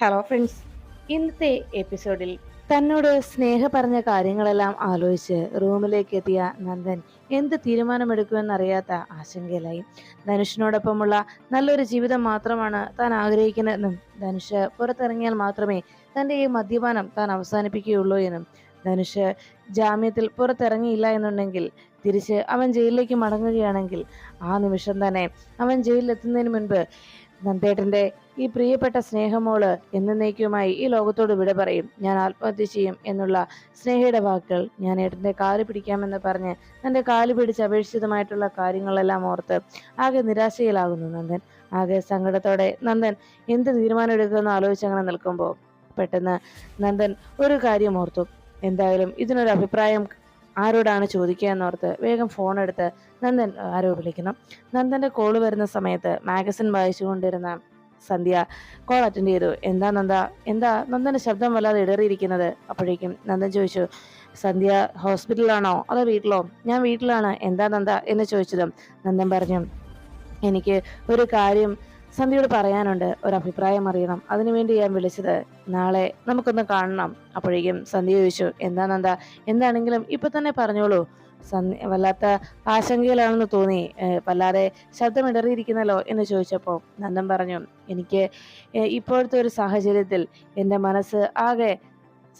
Hello friends ഇന്നത്തെ എപ്പിസോഡിൽ തന്നോട് സ്നേഹ പറഞ്ഞ കാര്യങ്ങളെല്ലാം ആലോചിച്ച് റൂമിലേക്ക് എത്തിയ നന്ദൻ എന്ത് തീരുമാനമെടുക്കുമെന്നറിയാത്ത ആശങ്കയിലായി. ധനുഷിനോടൊപ്പമുള്ള നല്ലൊരു ജീവിതം മാത്രമാണ് താൻ ആഗ്രഹിക്കുന്നതെന്നും ധനുഷ് പുറത്തിറങ്ങിയാൽ മാത്രമേ തന്റെ ഈ മദ്യപാനം താൻ അവസാനിപ്പിക്കുകയുള്ളൂ എന്നും ധനുഷ് ജാമ്യത്തിൽ പുറത്തിറങ്ങിയില്ല എന്നുണ്ടെങ്കിൽ തിരിച്ച് അവൻ ജയിലിലേക്ക് മടങ്ങുകയാണെങ്കിൽ ആ നിമിഷം തന്നെ അവൻ ജയിലിലെത്തുന്നതിന് മുൻപ് നന്ദേട്ടന്റെ ഈ പ്രിയപ്പെട്ട സ്നേഹമോൾ എന്നേക്കുമായി ഈ ലോകത്തോട് വിട പറയും. ഞാൻ ആത്മഹത്യ ചെയ്യും എന്നുള്ള സ്നേഹയുടെ വാക്കുകൾ ഞാൻ ഏട്ടന്റെ കാൽ പിടിക്കാമെന്ന് പറഞ്ഞ് തന്റെ കാൽ പിടിച്ച് അപേക്ഷിതമായിട്ടുള്ള കാര്യങ്ങളെല്ലാം ഓർത്ത് ആകെ നിരാശയിലാകുന്നു നന്ദൻ. ആകെ സങ്കടത്തോടെ നന്ദൻ എന്ത് തീരുമാനം എടുക്കുമെന്ന് ആലോചിച്ച് അങ്ങനെ നിൽക്കുമ്പോൾ പെട്ടെന്ന് നന്ദൻ ഒരു കാര്യം ഓർത്തു. എന്തായാലും ഇതിനൊരു അഭിപ്രായം ആരോടാണ് ചോദിക്കുക എന്നോർത്ത് വേഗം ഫോൺ എടുത്ത് നന്ദൻ ആരോ വിളിക്കണം. നന്ദന്റെ കോൾ വരുന്ന സമയത്ത് മാഗസിൻ വായിച്ചുകൊണ്ടിരുന്ന സന്ധ്യ കോൾ അറ്റൻഡ് ചെയ്തു. എന്താ നന്ദ? എന്താ? നന്ദന്റെ ശബ്ദം വല്ലാതെ ഇടറിയിരിക്കുന്നത്. അപ്പോഴേക്കും നന്ദൻ ചോദിച്ചു സന്ധ്യ ഹോസ്പിറ്റലിലാണോ അതോ വീട്ടിലോ? ഞാൻ വീട്ടിലാണ്. എന്താ നന്ദ? എന്ന് ചോദിച്ചതും നന്ദൻ പറഞ്ഞു എനിക്ക് ഒരു കാര്യം സന്ധ്യയോട് പറയാനുണ്ട് ഒരു അഭിപ്രായം അറിയണം അതിനുവേണ്ടി ഞാൻ വിളിച്ചത് നാളെ നമുക്കൊന്ന് കാണണം. അപ്പോഴേക്കും സന്ധ്യ ചോദിച്ചു എന്താ നന്ദ? എന്താണെങ്കിലും ഇപ്പൊ തന്നെ പറഞ്ഞോളൂ. സന്ധ്യ വല്ലാത്ത ആശങ്കയിലാണെന്ന് തോന്നി. വല്ലാതെ ശബ്ദമിടറിയിരിക്കുന്നല്ലോ എന്ന് ചോദിച്ചപ്പോൾ നന്ദൻ പറഞ്ഞു എനിക്ക് ഇപ്പോഴത്തെ ഒരു സാഹചര്യത്തിൽ എന്റെ മനസ്സ് ആകെ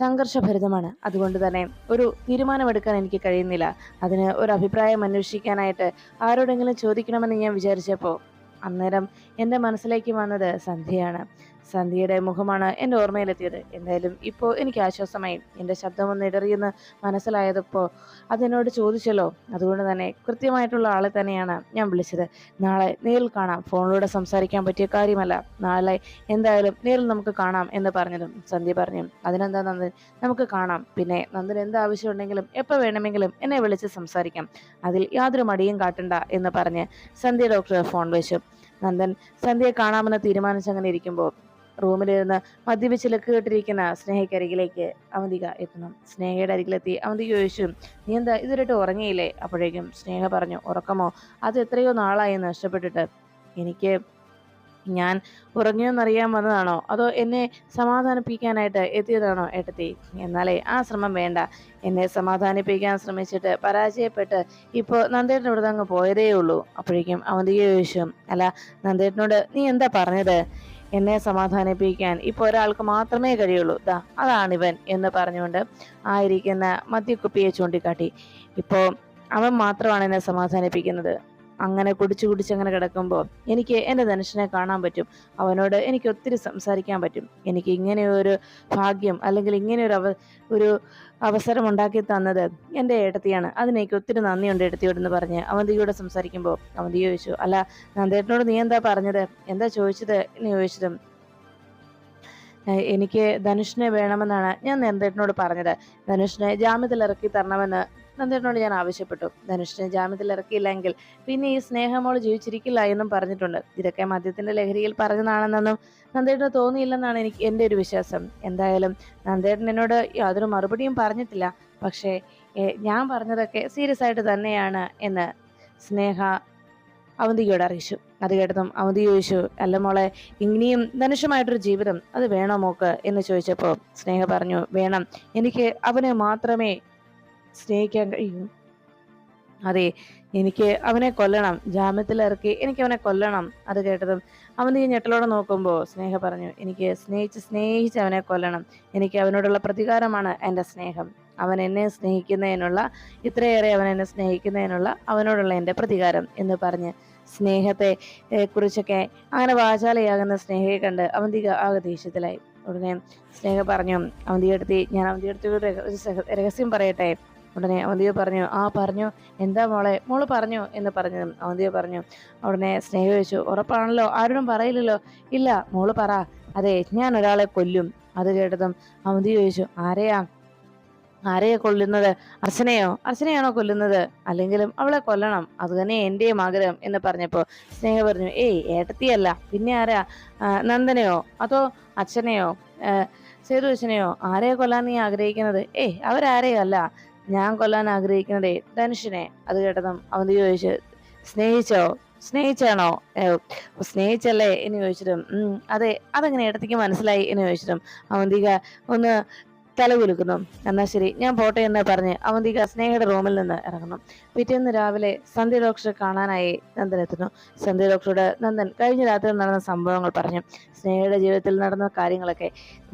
സംഘർഷഭരിതമാണ്. അതുകൊണ്ട് തന്നെ ഒരു തീരുമാനമെടുക്കാൻ എനിക്ക് കഴിയുന്നില്ല. അതിന് ഒരു അഭിപ്രായം അന്വേഷിക്കാനായിട്ട് ആരോടെങ്കിലും ചോദിക്കണമെന്ന് ഞാൻ വിചാരിച്ചപ്പോൾ അന്നേരം എന്റെ മനസ്സിലേക്ക് വന്നത് സന്ധ്യയാണ്. സന്ധ്യയുടെ മുഖമാണ് എന്റെ ഓർമ്മയിലെത്തിയത്. എന്തായാലും ഇപ്പോൾ എനിക്ക് ആശ്വാസമായി. എന്റെ ശബ്ദമൊന്ന് ഇടറിയെന്ന് മനസ്സിലായതപ്പോൾ അതെന്നോട് ചോദിച്ചല്ലോ. അതുകൊണ്ട് തന്നെ കൃത്യമായിട്ടുള്ള ആളെ തന്നെയാണ് ഞാൻ വിളിച്ചത്. നാളെ നേരിൽ കാണാം. ഫോണിലൂടെ സംസാരിക്കാൻ പറ്റിയ കാര്യമല്ല. നാളെ എന്തായാലും നേരിൽ നമുക്ക് കാണാം എന്ന് പറഞ്ഞതും സന്ധ്യ പറഞ്ഞു. അതിനെന്താ നന്ദൻ? നമുക്ക് കാണാം. പിന്നെ നന്ദൻ എന്ത് ആവശ്യമുണ്ടെങ്കിലും എപ്പോൾ വേണമെങ്കിലും എന്നെ വിളിച്ച് സംസാരിക്കാം. അതിൽ യാതൊരു മടിയും കാട്ടണ്ട എന്ന് പറഞ്ഞ് സന്ധ്യ ഡോക്ടർ ഫോൺ വെച്ചു. നന്ദൻ സന്ധ്യയെ കാണാമെന്ന് തീരുമാനിച്ചങ്ങനെ ഇരിക്കുമ്പോൾ റൂമിലിരുന്ന് മദ്യപിച്ച് ലക്ക് കേട്ടിരിക്കുന്ന സ്നേഹയ്ക്കരികിലേക്ക് അവന്തിക എത്തുന്നു. സ്നേഹയുടെ അരികിലെത്തി അവന്തിക ചോദിച്ചു നീ എന്താ ഇതുവരെയായിട്ട് ഉറങ്ങിയില്ലേ? അപ്പോഴേക്കും സ്നേഹ പറഞ്ഞു ഉറക്കമോ? അത് എത്രയോ നാളായി നഷ്ടപ്പെട്ടിട്ട്. എനിക്ക് ഞാൻ ഉറങ്ങിയോന്നറിയാൻ വന്നതാണോ? അതോ എന്നെ സമാധാനിപ്പിക്കാനായിട്ട് എത്തിയതാണോ ഏട്ടത്തി? എന്നാലേ ആ ശ്രമം വേണ്ട. എന്നെ സമാധാനിപ്പിക്കാൻ ശ്രമിച്ചിട്ട് പരാജയപ്പെട്ട് ഇപ്പോൾ നന്ദേട്ടൻ ഇവിടെ അങ്ങ് പോയതേ ഉള്ളൂ അപ്പോഴേക്കും അവന്തിക ചോദിച്ചു അല്ല നന്ദേട്ടനോട് നീ എന്താ പറഞ്ഞത്? എന്നെ സമാധാനിപ്പിക്കാൻ ഇപ്പൊ ഒരാൾക്ക് മാത്രമേ കഴിയുള്ളൂ. ദാ അതാണിവൻ എന്ന് പറഞ്ഞുകൊണ്ട് ആയിരിക്കുന്ന മദ്യക്കുപ്പിയെ ചൂണ്ടിക്കാട്ടി. ഇപ്പോൾ അവൻ മാത്രമാണ് എന്നെ സമാധാനിപ്പിക്കുന്നത്. അങ്ങനെ കുടിച്ചു കുടിച്ച് അങ്ങനെ കിടക്കുമ്പോൾ എനിക്ക് എന്റെ ധനുഷനെ കാണാൻ പറ്റും. അവനോട് എനിക്ക് ഒത്തിരി സംസാരിക്കാൻ പറ്റും. എനിക്ക് ഇങ്ങനെ ഒരു ഭാഗ്യം അല്ലെങ്കിൽ ഇങ്ങനെ ഒരു അവ ഒരു അവസരം ഉണ്ടാക്കി തന്നത് എന്റെ ഏട്ടത്തിയാണ്. അതിനേക്ക് ഒത്തിരി നന്ദിയുണ്ട് ഏട്ടത്തിയോടെന്ന് പറഞ്ഞ്. അവന്തിയോട് സംസാരിക്കുമ്പോൾ അവന്തി ചോദിച്ചു അല്ല നന്ദേട്ടനോട് നീ എന്താ പറഞ്ഞത്? എന്താ ചോദിച്ചത്? നീ ചോദിച്ചതും എനിക്ക് ധനുഷിനെ വേണമെന്നാണ് ഞാൻ നന്ദേട്ടനോട് പറഞ്ഞത്. ധനുഷിനെ ജാമ്യത്തിൽ ഇറക്കി തരണമെന്ന് നന്ദേട്ടനോട് ഞാൻ ആവശ്യപ്പെട്ടു. ധനുഷിനെ ജാമ്യത്തിൽ ഇറക്കിയില്ലെങ്കിൽ പിന്നെ ഈ സ്നേഹമോൾ ജീവിച്ചിരിക്കില്ല എന്നും പറഞ്ഞിട്ടുണ്ട്. ഇതൊക്കെ മദ്യത്തിന്റെ ലഹരിയിൽ പറഞ്ഞതാണെന്നൊന്നും നന്ദേട്ടന് തോന്നിയില്ലെന്നാണ് എനിക്ക് എന്റെ ഒരു വിശ്വാസം. എന്തായാലും നന്ദേട്ടൻ എന്നോട് യാതൊരു മറുപടിയും പറഞ്ഞിട്ടില്ല. പക്ഷേ ഞാൻ പറഞ്ഞതൊക്കെ സീരിയസ് ആയിട്ട് തന്നെയാണ് എന്ന് സ്നേഹ അവന്തികയോട് അറിയിച്ചു. അത് കേട്ടതും അവന്തി ചോദിച്ചു അല്ല മോളെ ഇനിയും ധനുഷമായിട്ടൊരു ജീവിതം അത് വേണോ മോക്ക്? എന്ന് ചോദിച്ചപ്പോൾ സ്നേഹ പറഞ്ഞു വേണം. എനിക്ക് അവനെ മാത്രമേ സ്നേഹിക്കാൻ കഴിയും. അതെ എനിക്ക് അവനെ കൊല്ലണം. ജാമ്യത്തിൽ ഇറക്കി എനിക്ക് അവനെ കൊല്ലണം. അത് കേട്ടതും അവൻ ഈ ഞെട്ടലോടെ നോക്കുമ്പോൾ സ്നേഹ പറഞ്ഞു എനിക്ക് സ്നേഹിച്ച് സ്നേഹിച്ച് അവനെ കൊല്ലണം. എനിക്ക് അവനോടുള്ള പ്രതികാരമാണ് എന്റെ സ്നേഹം. അവൻ എന്നെ സ്നേഹിക്കുന്നതിനുള്ള ഇത്രയേറെ അവൻ എന്നെ സ്നേഹിക്കുന്നതിനുള്ള അവനോടുള്ള എന്റെ പ്രതികാരം എന്ന് പറഞ്ഞ് സ്നേഹത്തെ കുറിച്ചൊക്കെ അങ്ങനെ വാചാലയാകുന്ന സ്നേഹയെ കണ്ട് അവന്തിക ആകെ ദേഷ്യത്തിലായി. ഉടനെ സ്നേഹ പറഞ്ഞു അവന്തിയെടുത്തി ഞാൻ അവന്തിയെടുത്തി ഒരു രഹസ്യം പറയട്ടെ? ഉടനെ അവന്തിയോ പറഞ്ഞു ആ പറഞ്ഞു. എന്താ മോളെ? മോൾ പറഞ്ഞു എന്ന് പറഞ്ഞു അവന്തിയോ പറഞ്ഞു. ഉടനെ സ്നേഹ ചോദിച്ചു ഉറപ്പാണല്ലോ? ആരോടും പറയില്ലല്ലോ? ഇല്ല മോൾ പറ. അതെ ഞാൻ ഒരാളെ കൊല്ലും. അത് കേട്ടതും അവന്തി ചോദിച്ചു ആരെയാ? ആരെയാ കൊല്ലുന്നത്? അർച്ചനയോ? അർച്ചനയാണോ കൊല്ലുന്നത്? അല്ലെങ്കിലും അവളെ കൊല്ലണം. അത് തന്നെ എന്റെയും ആഗ്രഹം. എന്ന് പറഞ്ഞപ്പോൾ സ്നേഹ പറഞ്ഞു ഏയ് ഏട്ടത്തിയല്ല. പിന്നെ ആരാ? നന്ദനയോ? അതോ അച്ഛനെയോ? സേതു അച്ഛനെയോ ആരെയെ കൊല്ലാൻ നീ ആഗ്രഹിക്കുന്നത്? ഏയ് അവരാരെയോ അല്ല. ഞാൻ കൊല്ലാൻ ആഗ്രഹിക്കുന്നതേ ധനുഷിനെ. അത് കേട്ടതും അവന്തി ചോദിച്ചു സ്നേഹിച്ചോ? സ്നേഹിച്ചാണോ? സ്നേഹിച്ചല്ലേ? എന്ന് ചോദിച്ചിട്ടും "ഉം, അതെ അതെങ്ങനെ? ഇടത്തേക്ക് മനസ്സിലായി? എന്ന് ചോദിച്ചിട്ടും അവന്തിക ഒന്ന് തല കുലുക്കുന്നു എന്നാ ശരി ഞാൻ പോട്ടെ എന്ന് പറഞ്ഞ് അവന്തിക സ്നേഹയുടെ റൂമിൽ നിന്ന് ഇറങ്ങുന്നു. പിറ്റേന്ന് രാവിലെ സന്ധ്യ ഡോക്ടറെ കാണാനായി നന്ദൻ എത്തുന്നു. സന്ധ്യ ഡോക്ടറോട് നന്ദൻ കഴിഞ്ഞ രാത്രി നടന്ന സംഭവങ്ങൾ പറഞ്ഞു. സ്നേഹയുടെ ജീവിതത്തിൽ നടന്ന കാര്യങ്ങളൊക്കെ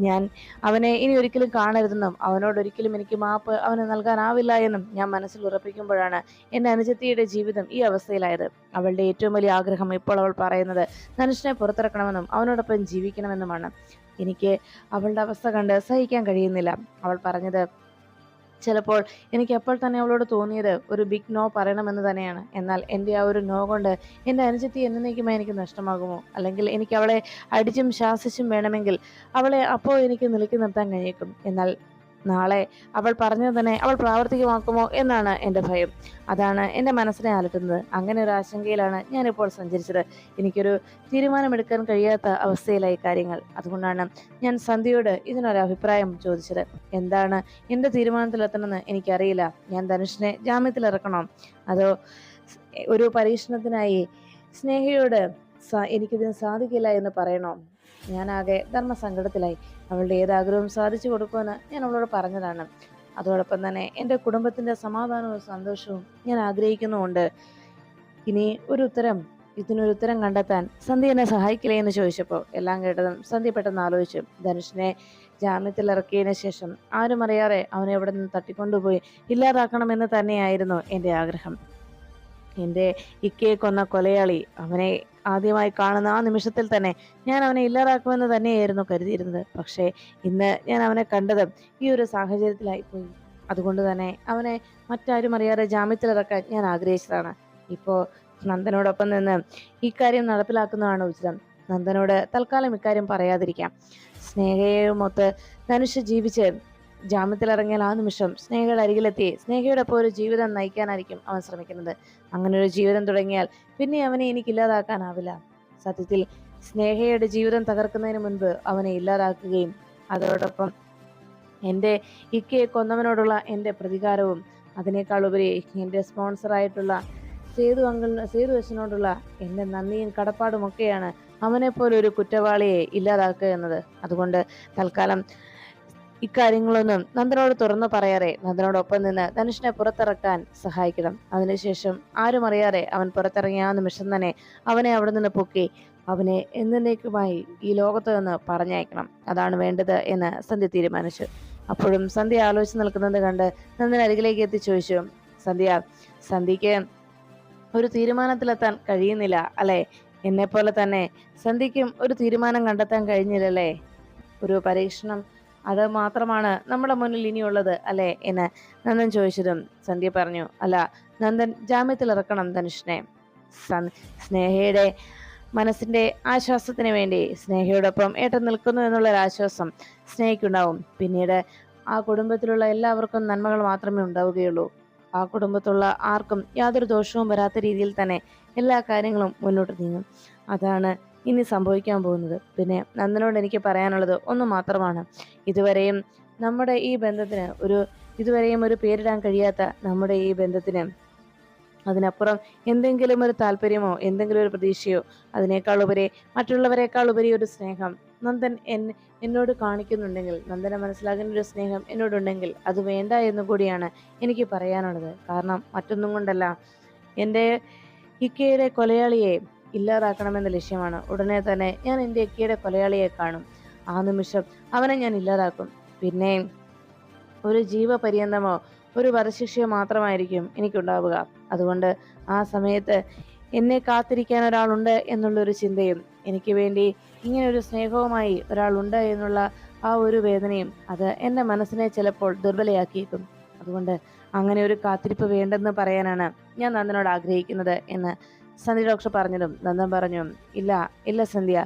ഞാൻ അവനെ ഇനി ഒരിക്കലും കാണരുതെന്നും അവനോട് ഒരിക്കലും എനിക്ക് മാപ്പ് അവന് നൽകാനാവില്ല എന്നും ഞാൻ മനസ്സിൽ ഉറപ്പിക്കുമ്പോഴാണ് എന്റെ അനുജത്തിയുടെ ജീവിതം ഈ അവസ്ഥയിലായത്. അവളുടെ ഏറ്റവും വലിയ ആഗ്രഹം ഇപ്പോൾ അവൾ പറയുന്നത് ധനുഷിനെ പുറത്തിറക്കണമെന്നും അവനോടൊപ്പം ജീവിക്കണമെന്നുമാണ്. എനിക്ക് അവളുടെ അവസ്ഥ കണ്ട് സഹിക്കാൻ കഴിയുന്നില്ല. അവൾ പറഞ്ഞത് ചിലപ്പോൾ എനിക്ക് എപ്പോൾ തന്നെ അവളോട് തോന്നിയത് ഒരു ബിഗ് നോ പറയണമെന്ന് തന്നെയാണ്. എന്നാൽ എന്റെ ആ ഒരു നോ കൊണ്ട് എന്റെ അനുജത്തി എന്നേക്കുമായി എനിക്ക് നഷ്ടമാകുമോ? അല്ലെങ്കിൽ എനിക്ക് അവളെ അടിച്ചും ശാസിച്ചും വേണമെങ്കിൽ അവളെ അപ്പോൾ എനിക്ക് നിലക്കി നിർത്താൻ കഴിയേക്കും. എന്നാൽ നാളെ അവൾ പറഞ്ഞത് തന്നെ അവൾ പ്രാവർത്തികമാക്കുമോ എന്നാണ് എന്റെ ഭയം. അതാണ് എന്റെ മനസ്സിനെ അലട്ടുന്നത്. അങ്ങനെ ഒരു ആശങ്കയിലാണ് ഞാനിപ്പോൾ സഞ്ചരിച്ചത്. എനിക്കൊരു തീരുമാനമെടുക്കാൻ കഴിയാത്ത അവസ്ഥയിലായി കാര്യങ്ങൾ. അതുകൊണ്ടാണ് ഞാൻ സന്ധ്യയോട് ഇതിനൊരു അഭിപ്രായം ചോദിച്ചത്. എന്താണ് എന്റെ തീരുമാനത്തിലെത്തണമെന്ന് എനിക്കറിയില്ല. ഞാൻ ധനുഷിനെ ജാമ്യത്തിലിറക്കണോ അതോ ഒരു പരീക്ഷണത്തിനായി സ്നേഹയോട് എനിക്കിതിന് സാധിക്കില്ല എന്ന് പറയണോ? ഞാനാകെ ധർമ്മസങ്കടത്തിലായി. അവളുടെ ഏതാഗ്രഹവും സാധിച്ചു കൊടുക്കുമെന്ന് ഞാൻ അവളോട് പറഞ്ഞതാണ്. അതോടൊപ്പം തന്നെ എന്റെ കുടുംബത്തിന്റെ സമാധാനവും സന്തോഷവും ഞാൻ ആഗ്രഹിക്കുന്നുമുണ്ട്. ഇനി ഒരു ഉത്തരം ഇതിനൊരു ഉത്തരം കണ്ടെത്താൻ സന്ധ്യ എന്നെ സഹായിക്കില്ലേ എന്ന് ചോദിച്ചപ്പോൾ എല്ലാം കേട്ടതും സന്ധ്യ പെട്ടെന്ന് ആലോചിച്ചു. ധനുഷിനെ ജാമ്യത്തിൽ ഇറക്കിയതിന് ശേഷം ആരും അറിയാതെ അവനെ എവിടെ നിന്ന് തട്ടിക്കൊണ്ടുപോയി ഇല്ലാതാക്കണമെന്ന് തന്നെയായിരുന്നു എന്റെ ആഗ്രഹം. എന്റെ ഇക്കയെ കൊന്ന കൊലയാളി അവനെ ആദ്യമായി കാണുന്ന ആ നിമിഷത്തിൽ തന്നെ ഞാൻ അവനെ ഇല്ലാതാക്കുമെന്ന് തന്നെയായിരുന്നു കരുതിയിരുന്നത്. പക്ഷേ ഇന്ന് ഞാൻ അവനെ കണ്ടത് ഈ ഒരു സാഹചര്യത്തിലായിപ്പോയി അതുകൊണ്ട് തന്നെ അവനെ മറ്റാരും അറിയാതെ ജാമ്യത്തിലിറക്കാൻ ഞാൻ ആഗ്രഹിച്ചതാണ്. ഇപ്പോൾ നന്ദനോടൊപ്പം നിന്ന് ഇക്കാര്യം നടപ്പിലാക്കുന്നതാണ് ഉചിതം. നന്ദനോട് തൽക്കാലം ഇക്കാര്യം പറയാതിരിക്കാം. സ്നേഹയുമൊത്ത് ധനുഷ് ജീവിച്ച് ജാമ്യത്തിലിറങ്ങിയാൽ ആ നിമിഷം സ്നേഹയുടെ അരികിലെത്തി സ്നേഹയുടെ ഒപ്പം ഒരു ജീവിതം നയിക്കാനായിരിക്കും അവൻ ശ്രമിക്കുന്നത്. അങ്ങനെ ഒരു ജീവിതം തുടങ്ങിയാൽ പിന്നെ അവനെ എനിക്ക് ഇല്ലാതാക്കാനാവില്ല. സത്യത്തിൽ സ്നേഹയുടെ ജീവിതം തകർക്കുന്നതിന് മുൻപ് അവനെ ഇല്ലാതാക്കുകയും അതോടൊപ്പം എന്റെ ഇക്കയെ കൊന്നവനോടുള്ള എന്റെ പ്രതികാരവും അതിനേക്കാൾ ഉപരി എന്റെ സ്പോൺസറായിട്ടുള്ള സേതു അങ്കിളിന് സേതു അച്ഛനോടുള്ള എന്റെ നന്ദിയും കടപ്പാടുമൊക്കെയാണ് അവനെപ്പോലെ ഒരു കുറ്റവാളിയെ ഇല്ലാതാക്കുക എന്നത്. അതുകൊണ്ട് തൽക്കാലം ഇക്കാര്യങ്ങളൊന്നും നന്ദനോട് തുറന്നു പറയാറെ നന്ദനോടൊപ്പം നിന്ന് ധനുഷിനെ പുറത്തിറക്കാൻ സഹായിക്കണം. അതിനുശേഷം ആരും അറിയാതെ അവൻ പുറത്തിറങ്ങിയ ആ നിമിഷം തന്നെ അവനെ അവിടെ നിന്ന് പൊക്കി അവനെ എന്നേക്കുമായി ഈ ലോകത്ത് നിന്ന് പറഞ്ഞയക്കണം. അതാണ് വേണ്ടത് എന്ന് സന്ധ്യ തീരുമാനിച്ചു. അപ്പോഴും സന്ധ്യ ആലോചിച്ച് നിൽക്കുന്നത് കണ്ട് നന്ദൻ അരികിലേക്ക് എത്തി ചോദിച്ചു സന്ധ്യ സന്ധ്യക്ക് ഒരു തീരുമാനത്തിലെത്താൻ കഴിയുന്നില്ല അല്ലെ? എന്നെ പോലെ തന്നെ സന്ധ്യയ്ക്കും ഒരു തീരുമാനം കണ്ടെത്താൻ കഴിഞ്ഞില്ലല്ലേ? ഒരു പരീക്ഷണം അത് മാത്രമാണ് നമ്മുടെ മുന്നിൽ ഇനിയുള്ളത് അല്ലേ എന്ന് നന്ദൻ ചോദിച്ചതും സന്ധ്യ പറഞ്ഞു അല്ല നന്ദൻ ജാമ്യത്തിൽ ഇറക്കണം ധനുഷിനെ. സ്നേഹയുടെ മനസ്സിന്റെ ആശ്വാസത്തിന് വേണ്ടി സ്നേഹയോടൊപ്പം ഏട്ടൻ നിൽക്കുന്നു എന്നുള്ളൊരു ആശ്വാസം സ്നേഹയ്ക്കുണ്ടാവും പിന്നീട് ആ കുടുംബത്തിലുള്ള എല്ലാവർക്കും നന്മകൾ മാത്രമേ ഉണ്ടാവുകയുള്ളൂ. ആ കുടുംബത്തുള്ള ആർക്കും യാതൊരു ദോഷവും വരാത്ത രീതിയിൽ തന്നെ എല്ലാ കാര്യങ്ങളും മുന്നോട്ട് നീങ്ങും. അതാണ് ഇനി സംഭവിക്കാൻ പോകുന്നത്. പിന്നെ നന്ദനോട് എനിക്ക് പറയാനുള്ളത് ഒന്ന് മാത്രമാണ്. ഇതുവരെയും നമ്മുടെ ഈ ബന്ധത്തിന് ഒരു ഇതുവരെയും ഒരു പേരിടാൻ കഴിയാത്ത നമ്മുടെ ഈ ബന്ധത്തിന് അതിനപ്പുറം എന്തെങ്കിലും ഒരു താല്പര്യമോ എന്തെങ്കിലും ഒരു പ്രതീക്ഷയോ അതിനേക്കാൾ ഉപരി മറ്റുള്ളവരെക്കാൾ ഉപരി ഒരു സ്നേഹം നന്ദൻ എന്നെ എന്നോട് കാണിക്കുന്നുണ്ടെങ്കിൽ നന്ദനെ മനസ്സിലാകുന്ന ഒരു സ്നേഹം എന്നോടുണ്ടെങ്കിൽ അത് വേണ്ട എന്ന് കൂടിയാണ് എനിക്ക് പറയാനുള്ളത്. കാരണം മറ്റൊന്നും കൊണ്ടല്ല. എന്റെ ഇക്കയുടെ കൊലയാളിയെ ഇല്ലാതാക്കണമെന്ന ലക്ഷ്യമാണ്. ഉടനെ തന്നെ ഞാൻ എന്റെ ഇക്കയുടെ കൊലയാളിയെ കാണും. ആ നിമിഷം അവനെ ഞാൻ ഇല്ലാതാക്കും. പിന്നെ ഒരു ജീവപര്യന്തമോ ഒരു വധശിക്ഷയോ മാത്രമായിരിക്കും എനിക്കുണ്ടാവുക. അതുകൊണ്ട് ആ സമയത്ത് എന്നെ കാത്തിരിക്കാൻ ഒരാളുണ്ട് എന്നുള്ളൊരു ചിന്തയും എനിക്ക് വേണ്ടി ഇങ്ങനെ ഒരു സ്നേഹവുമായി ഒരാളുണ്ട് എന്നുള്ള ആ ഒരു വേദനയും അത് എന്റെ മനസ്സിനെ ചിലപ്പോൾ ദുർബലയാക്കിയേക്കും. അതുകൊണ്ട് അങ്ങനെ ഒരു കാത്തിരിപ്പ് വേണ്ടെന്ന് പറയാനാണ് ഞാൻ നന്ദനോട് ആഗ്രഹിക്കുന്നത് എന്ന് സന്ധ്യ ഡോക്ടർ പറഞ്ഞതും നന്ദൻ പറഞ്ഞു ഇല്ല ഇല്ല സന്ധ്യ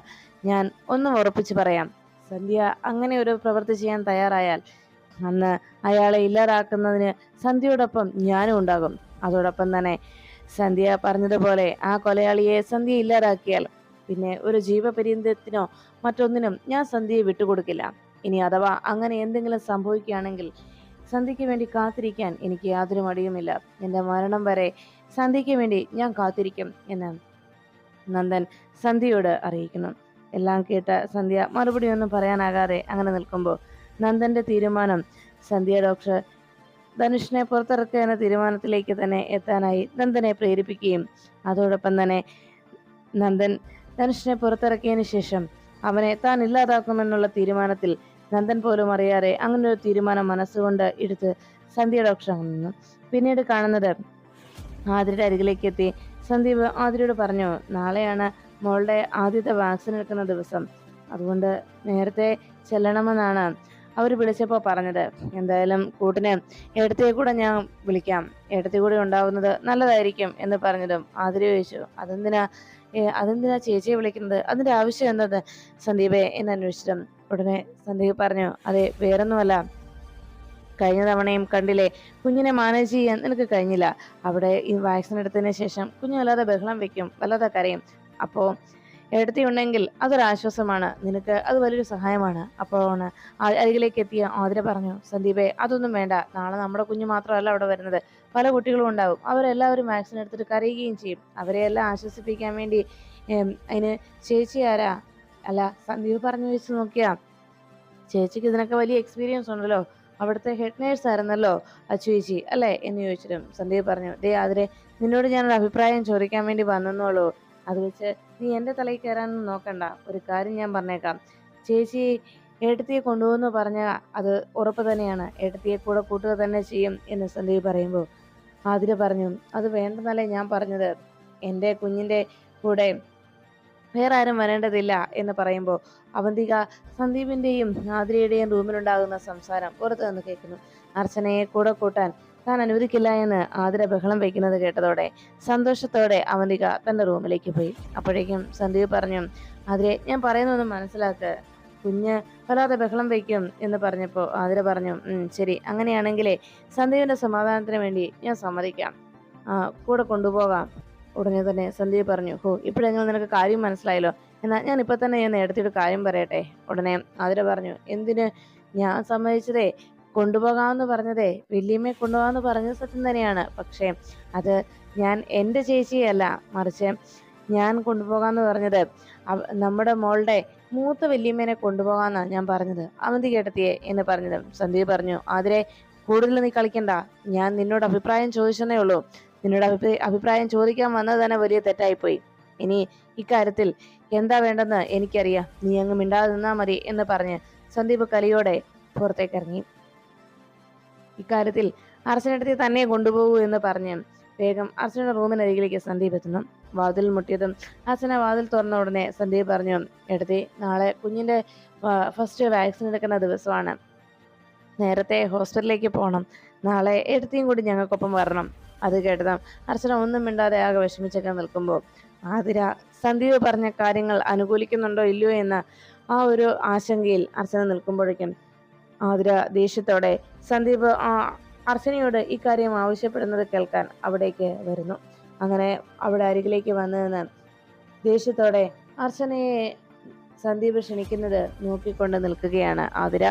ഞാൻ ഒന്നും ഉറപ്പിച്ച് പറയാം. സന്ധ്യ അങ്ങനെ ഒരു പ്രവൃത്തി ചെയ്യാൻ തയ്യാറായാൽ അന്ന് അയാളെ ഇല്ലാതാക്കുന്നതിന് സന്ധ്യയോടൊപ്പം ഞാനും ഉണ്ടാകും. അതോടൊപ്പം തന്നെ സന്ധ്യ പറഞ്ഞതുപോലെ ആ കൊലയാളിയെ സന്ധ്യ ഇല്ലാതാക്കിയാൽ പിന്നെ ഒരു ജീവപര്യന്തത്തിനോ മറ്റൊന്നിനും ഞാൻ സന്ധ്യയെ വിട്ടുകൊടുക്കില്ല. ഇനി അഥവാ അങ്ങനെ എന്തെങ്കിലും സംഭവിക്കുകയാണെങ്കിൽ സന്ധ്യയ്ക്ക് വേണ്ടി കാത്തിരിക്കാൻ എനിക്ക് യാതൊരു മടിയുമില്ല. എന്റെ മരണം വരെ സന്ധ്യയ്ക്ക് വേണ്ടി ഞാൻ കാത്തിരിക്കും എന്ന് നന്ദൻ സന്ധ്യയോട് അറിയിക്കുന്നു. എല്ലാം കേട്ട സന്ധ്യ മറുപടി ഒന്നും പറയാനാകാതെ അങ്ങനെ നിൽക്കുമ്പോൾ നന്ദന്റെ തീരുമാനം സന്ധ്യ ഡോക്ടർ ധനുഷിനെ പുറത്തിറക്കുക എന്ന തീരുമാനത്തിലേക്ക് തന്നെ എത്താനായി നന്ദനെ പ്രേരിപ്പിക്കുകയും അതോടൊപ്പം തന്നെ നന്ദൻ ധനുഷിനെ പുറത്തിറക്കിയതിനു ശേഷം അവനെ താൻ ഇല്ലാതാക്കുമെന്നുള്ള തീരുമാനത്തിൽ നന്ദൻ പോലും അറിയാതെ അങ്ങനെ ഒരു തീരുമാനം മനസ്സുകൊണ്ട് എടുത്ത് സന്ധ്യ ഡോക്ടർ പിന്നീട് കാണുന്നത് ആതിരയുടെ അരികിലേക്ക് എത്തി സന്ദീപ് ആതിരയോട് പറഞ്ഞു നാളെയാണ് മോളുടെ ആദ്യത്തെ വാക്സിൻ എടുക്കുന്ന ദിവസം. അതുകൊണ്ട് നേരത്തെ ചെല്ലണമെന്നാണ് അവർ വിളിച്ചപ്പോൾ പറഞ്ഞത്. എന്തായാലും കൂട്ടിന് എടുത്തേ കൂടെ ഞാൻ വിളിക്കാം. എടുത്തേ കൂടെ ഉണ്ടാവുന്നത് നല്ലതായിരിക്കും എന്ന് പറഞ്ഞതും ആതിര ചോദിച്ചു. അതെന്തിനാ അതെന്തിനാ ചേച്ചിയെ വിളിക്കുന്നത്? അതിന്റെ ആവശ്യം എന്നത് സന്ദീപെ എന്ന് അന്വേഷിച്ചതും ഉടനെ സന്ദീപ് പറഞ്ഞു അതെ വേറൊന്നുമല്ല. കഴിഞ്ഞ തവണയും കണ്ടില്ലേ? കുഞ്ഞിനെ മാനേജ് ചെയ്യാൻ നിനക്ക് കഴിഞ്ഞില്ല. അവിടെ ഈ വാക്സിൻ എടുത്തതിന് ശേഷം കുഞ്ഞ് വല്ലാതെ ബഹളം വെക്കും വല്ലാതെ കരയും. അപ്പോൾ എടുത്തിയുണ്ടെങ്കിൽ അതൊരാശ്വാസമാണ് നിനക്ക് അത് വലിയൊരു സഹായമാണ്. അപ്പോഴാണ് ആ- അരികിലേക്ക് എത്തിയ ആതിര പറഞ്ഞു സന്ദീപെ അതൊന്നും വേണ്ട. നാളെ നമ്മുടെ കുഞ്ഞ് മാത്രമല്ല അവിടെ വരുന്നത്. പല കുട്ടികളും ഉണ്ടാവും. അവരെല്ലാവരും വാക്സിൻ എടുത്തിട്ട് കരയുകയും ചെയ്യും. അവരെ എല്ലാം ആശ്വസിപ്പിക്കാൻ വേണ്ടി അതിന് ചേച്ചി ആരാ? അല്ല സന്ദീപ് പറഞ്ഞു വെച്ച് നോക്കിയാ. ചേച്ചിക്ക് ഇതിനൊക്കെ വലിയ എക്സ്പീരിയൻസ് ഉണ്ടല്ലോ. അവിടുത്തെ ഹെഡ് നേഴ്സ് ആയിരുന്നല്ലോ അച്ചു ചേച്ചി അല്ലേ? എന്ന് ചോദിച്ചിട്ടും സന്ദീപ് പറഞ്ഞു ദേ അതിരെ നിന്നോട് ഞാനൊരു അഭിപ്രായം ചോദിക്കാൻ വേണ്ടി വന്നെന്നുള്ളൂ അത് വെച്ച് നീ എന്റെ തലയിൽ കയറാനൊന്നും നോക്കണ്ട. ഒരു കാര്യം ഞാൻ പറഞ്ഞേക്കാം. ചേച്ചി ഏട്ടത്തിയെ കൊണ്ടുപോകുന്ന പറഞ്ഞ അത് ഉറപ്പ് തന്നെയാണ്. ഏട്ടത്തിയെ കൂടെ കൂട്ടുക തന്നെ ചെയ്യും എന്ന് സന്ദീപ് പറയുമ്പോൾ ആതിര പറഞ്ഞു അത് വേണ്ടെന്നല്ലേ ഞാൻ പറഞ്ഞത്. എന്റെ കുഞ്ഞിന്റെ കൂടെ വേറെ ആരും വരേണ്ടതില്ല എന്ന് പറയുമ്പോൾ അവന്തിക സന്ദീപിന്റെയും ആതിരയുടെയും റൂമിലുണ്ടാകുന്ന സംസാരം പുറത്തു നിന്ന് കേൾക്കുന്നു. അർച്ചനയെ കൂടെ കൂട്ടാൻ താൻ അനുവദിക്കില്ല എന്ന് ആതിര ബഹളം വയ്ക്കുന്നത് കേട്ടതോടെ സന്തോഷത്തോടെ അവന്തിക തന്റെ റൂമിലേക്ക് പോയി. അപ്പോഴേക്കും സന്ദീപ് പറഞ്ഞു ആതിരെ ഞാൻ പറയുന്നൊന്നും മനസ്സിലാക്ക്. കുഞ്ഞ് വല്ലാതെ ബഹളം വയ്ക്കും എന്ന് പറഞ്ഞപ്പോൾ ആതിര പറഞ്ഞു "ഉം, ശരി. അങ്ങനെയാണെങ്കിലേ സന്ദീപിന്റെ സമാധാനത്തിന് വേണ്ടി ഞാൻ സമ്മതിക്കാം. കൂടെ കൊണ്ടുപോകാം. ഉടനെ തന്നെ സന്ധ്യ പറഞ്ഞു ഹോ ഇപ്പോഴെങ്കിലും നിനക്ക് കാര്യം മനസ്സിലായല്ലോ. എന്നാൽ ഞാൻ ഇപ്പൊ തന്നെ ഞാൻ നേരത്തെ കാര്യം പറയട്ടെ. ഉടനെ ആതിര പറഞ്ഞു എന്തിന്? ഞാൻ സമ്മതിച്ചതേ. കൊണ്ടുപോകാമെന്ന് പറഞ്ഞതേ. വല്യമ്മയെ കൊണ്ടുപോകാമെന്ന് പറഞ്ഞത് സത്യം തന്നെയാണ്. പക്ഷേ അത് ഞാൻ എന്റെ ചേച്ചിയല്ല. മറിച്ച് ഞാൻ കൊണ്ടുപോകാമെന്ന് പറഞ്ഞത് നമ്മുടെ മോളുടെ മൂത്ത വല്യമ്മേനെ കൊണ്ടുപോകാമെന്നാണ് ഞാൻ പറഞ്ഞത്. അവന്തി കേട്ടത്തിയെ എന്ന് പറഞ്ഞത് സന്ധ്യ പറഞ്ഞു ആതിരെ കൂടുതൽ നീ കളിക്കണ്ട. ഞാൻ നിന്നോട് അഭിപ്രായം ചോദിച്ചെന്നേ ഉള്ളൂ. നിന്നോട് അഭിപ്രായ ചോദിക്കാൻ വന്നത് തന്നെ വലിയ തെറ്റായിപ്പോയി. ഇനി ഇക്കാര്യത്തിൽ എന്താ വേണ്ടെന്ന് എനിക്കറിയാം. നീ അങ്ങ് മിണ്ടാതെ നിന്നാ മതി എന്ന് പറഞ്ഞ് സന്ദീപ് കലിയോടെ പുറത്തേക്കിറങ്ങി. ഇക്കാര്യത്തിൽ അർച്ചനടുത്ത് തന്നെ കൊണ്ടുപോകൂ എന്ന് പറഞ്ഞ് വേഗം അർച്ചനയുടെ റൂമിനരികിലേക്ക് സന്ദീപ് എത്തുന്നു. വാതിൽ മുട്ടിയതും അർച്ചന വാതിൽ തുറന്ന ഉടനെ സന്ദീപ് പറഞ്ഞു എടുത്തി നാളെ കുഞ്ഞിന്റെ ഫസ്റ്റ് വാക്സിൻ എടുക്കുന്ന ദിവസമാണ്. നേരത്തെ ഹോസ്പിറ്റലിലേക്ക് പോകണം നാളെ എടുത്തിയും കൂടി ഞങ്ങൾക്കൊപ്പം വരണം. അത് കേട്ടതും. അർച്ചന ഒന്നും മിണ്ടാതെ ആകെ വിഷമിച്ചൊക്കെ നിൽക്കുമ്പോൾ ആതിര സന്ദീപ് പറഞ്ഞ കാര്യങ്ങൾ അനുകൂലിക്കുന്നുണ്ടോ ഇല്ലയോ എന്ന ആ ഒരു ആശങ്കയിൽ അർച്ചന നിൽക്കുമ്പോഴേക്കും ആതിര ദേഷ്യത്തോടെ സന്ദീപ് ആ അർച്ചനയോട് ഇക്കാര്യം ആവശ്യപ്പെടുന്നത് കേൾക്കാൻ അവിടേക്ക് വരുന്നു. അങ്ങനെ അവിടെ അരികിലേക്ക് വന്നതെന്ന് ദേഷ്യത്തോടെ അർച്ചനയെ സന്ദീപ് ക്ഷണിക്കുന്നത് നോക്കിക്കൊണ്ട് നിൽക്കുകയാണ് ആതിര.